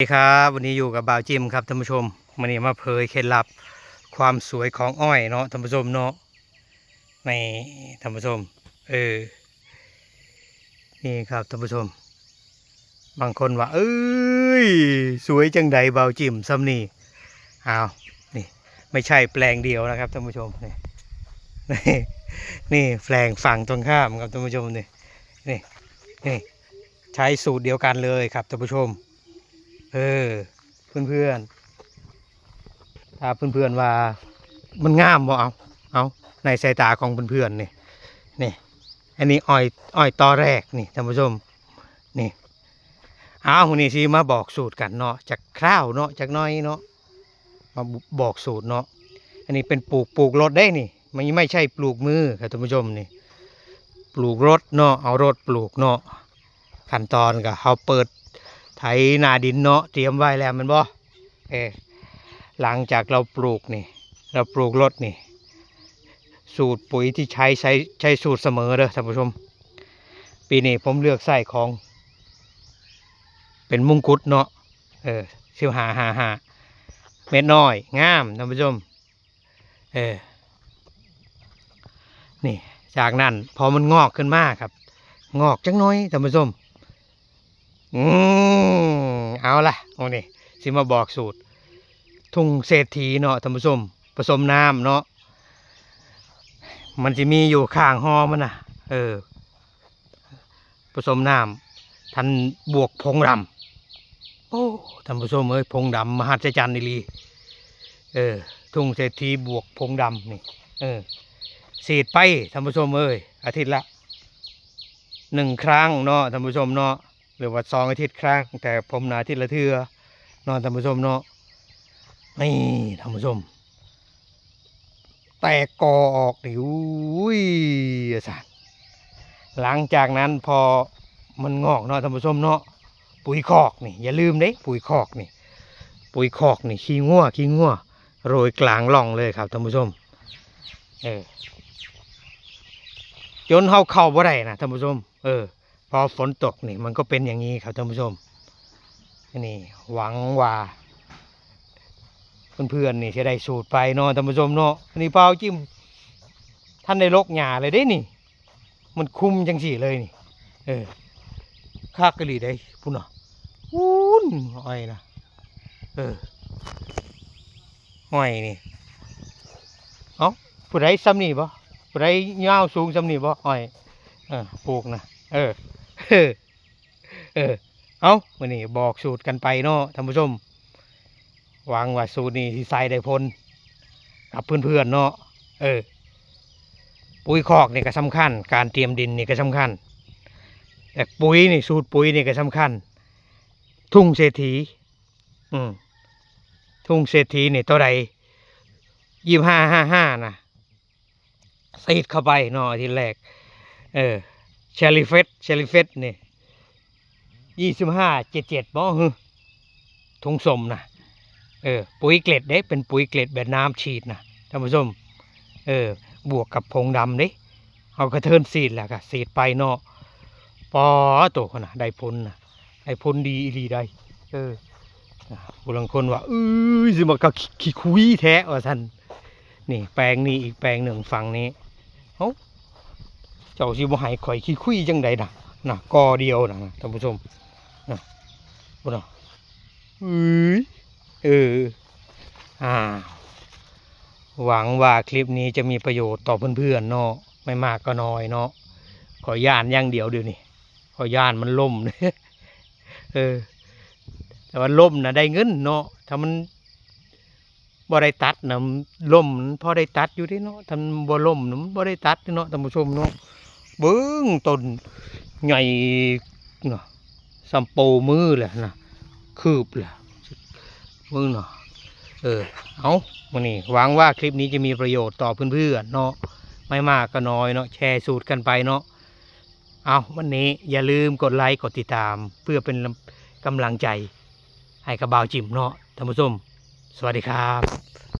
สวัสดีครับวันนี้อยู่กับบ่าวจิมครับท่านผู้ชมวันนี้มาเผยเคล็ดลับความสวยของอ้อยเนาะท่านผู้ชมเนาะในท่านผู้ชมเออนี่ครับท่านผู้ชม บางคนว่าเอ้ยสวยจังใดบ่าวจิมซ้ำนี่อ้าวนี่ไม่ใช่แปลงเดียวนะครับท่านผู้ชมนี่นี่นี่แปลงฝั่งตรงข้ามครับท่านผู้ชมนี่นี่นี่ใช้สูตรเดียวกันเลยครับท่านผู้ชม เออ เพื่อนเพื่อนถ้าเพื่อนเพื่อนว่า มันงามบ่เอาเอาในสายตาของเพื่อนเพื่อนนี่นี่อันนี้อ้อยอ้อยตอแรกนี่ท่านผู้ชมนี่เอาวันนี้สิมาบอกสูตรกันเนาะจากคร่าวเนาะจากน้อยเนาะมาบอกสูตรเนาะอันนี้เป็นปลูกปลูกรถได้นี่มันไม่ใช่ปลูกมือครับท่านผู้ชมนี่ปลูกรถเนาะเอารถปลูกเนาะขั้นตอนก็เขาเปิด ไถนาดินเนาะเตรียมไว้แล้วมันบ่เออหลังจากเราปลูกนี่ เราปลูกรถนี่ สูตรปุ๋ยที่ใช้ใช้ใช้สูตรเสมอเด้อท่านผู้ชม ปีนี้ผมเลือกใส่ของ เป็นมุงกุฎเนาะเออสิวหาหาหาเม็ดน้อย งามท่านผู้ชม เออนี่ จากนั้นพอมันงอกขึ้นมากครับ งอกจังน้อยท่านผู้ชม อืมเอาล่ะโอ้นี่สิมาบอกสูตร ทุ่งเศรษฐีเนาะท่านผู้ชมผสมน้ำเนาะมันจะมีอยู่ข้างหอมันนะเออ ผสมน้ำทันบวกพงดำโอ้ท่านผู้ชมเอ้ยพงดำมหัศจรรย์อีลีเออ ทุ่งเศรษฐีบวกพงดำนี่เออสีดไปท่านผู้ชมเอ้ยอาทิตย์ละหนึ่งครั้งเนาะท่านผู้ชมเนาะ หรือว่าสองอาทิตย์ครั้ง แต่ผมหนาทิตย์ละเทือนอนท่านผู้ชมเนาะนี่ท่านผู้ชม แตกกอออกดิอุ้ยสัตว์หลังจากนั้นพอมันงอกเนาะท่านผู้ชมเนาะปุ๋ยคอกนี่อย่าลืมเด้ปุ๋ยคอกนี่ ปุ๋ยคอกนี่ขี้งัวขี้งัวโรยกลางล่องเลยครับท่านผู้ชมเออจนเฮาเข้าบ่ได้นะท่านผู้ชม เออ พอฝนตกนี่มันก็เป็นอย่างนี้ครับท่านผู้ชม นี่หวังว่าเพื่อนๆนี่จะได้สูตรไปเนาะท่านผู้ชมเนาะอันนี้เปล่าจิ้มท่านได้ลกหญ้าเลยได้นี่ มันคุมจังสี่เลยนี่เออคากกะหรี่ได้พุ่นอะวุ้นอ้อยนะเอออ้อยนี่เอ้าผู้ใดซ้ำนี่บ่ผู้ใดยาวสูงซ้ำนี่บ่อ้อยเออปลูกนะเออ เออเออเอามื่อนี้บอกสูตรกันไปเนาะท่านผู้ชมวังว่าสูตรนี้ที่ใส่ได้ผลกับเพื่อนๆเนาะเออ ปุ๋ยคอกนี่ก็สำคัญ การเตรียมดินนี่ก็สำคัญ แต่ปุ๋ยนี่สูตรปุ๋ยนี่ก็สำคัญ ทุ่งเศรษฐี อืมทุ่งเศรษฐีนี่ตัวใดยี่ห้าห้าห้านะซีดเข้าไปเนาะทีแรก เออ เชลิเฟสเชลิเฟสนี่ยี่สิบห้าเจ็ดเจ็ดบ่ฮึถุงสมนะเออปุ๋ยเกล็ดเด้เป็นปุ๋ยเกล็ดแบบน้ำฉีดนะท่านผู้ชมเออบวกกับผงดำเด้เอากระเทินสีดแหละก็สีดไปเนาะปอตัวนะได้ผลนะได้ผลดีอีได้เออบุรังคนว่าเอ้ยสิมาก็ขี้คุยแท้ว่าท่านนี่แปลงนี้อีกแปลงหนึ่งฝั่งนี้เจ้าสิบ่ให้ข่อยขี้คุยจังใดน่ะน่ะกอเดียวน่ะท่านผู้ชมน่ะบ่น่ะเอ้ยเอออ่า หวังว่าคลิปนี้จะมีประโยชน์ต่อเพื่อนๆเนาะไม่มากก็น้อยเนาะขอย่านย่างเดียวเดี๋ยวนี้ขอย่านมันล่มเออ แต่ว่าล่มนะได้เงินเนาะถ้ามันบ่ได้ตัดนะล่มพอได้ตัดอยู่เด้เนาะถ้านบ่ล่มนะมันบ่ได้ตัดเนาะท่านผู้ชมเนาะ เบิ้งต้นใหญ่นะสัมโปมือแหละนะคืบแหละมึงเนาะเออเอาวันนี้หวังว่าคลิปนี้จะมีประโยชน์ต่อเพื่อนๆเนาะไม่มากก็น้อยเนาะแชร์สูตรกันไปเนาะเอาวันนี้อย่าลืมกดไลค์กดติดตาม เพื่อเป็นกำลังใจ ให้กับบ่าวจิ๋มเนาะท่านผู้ชมสวัสดีครับ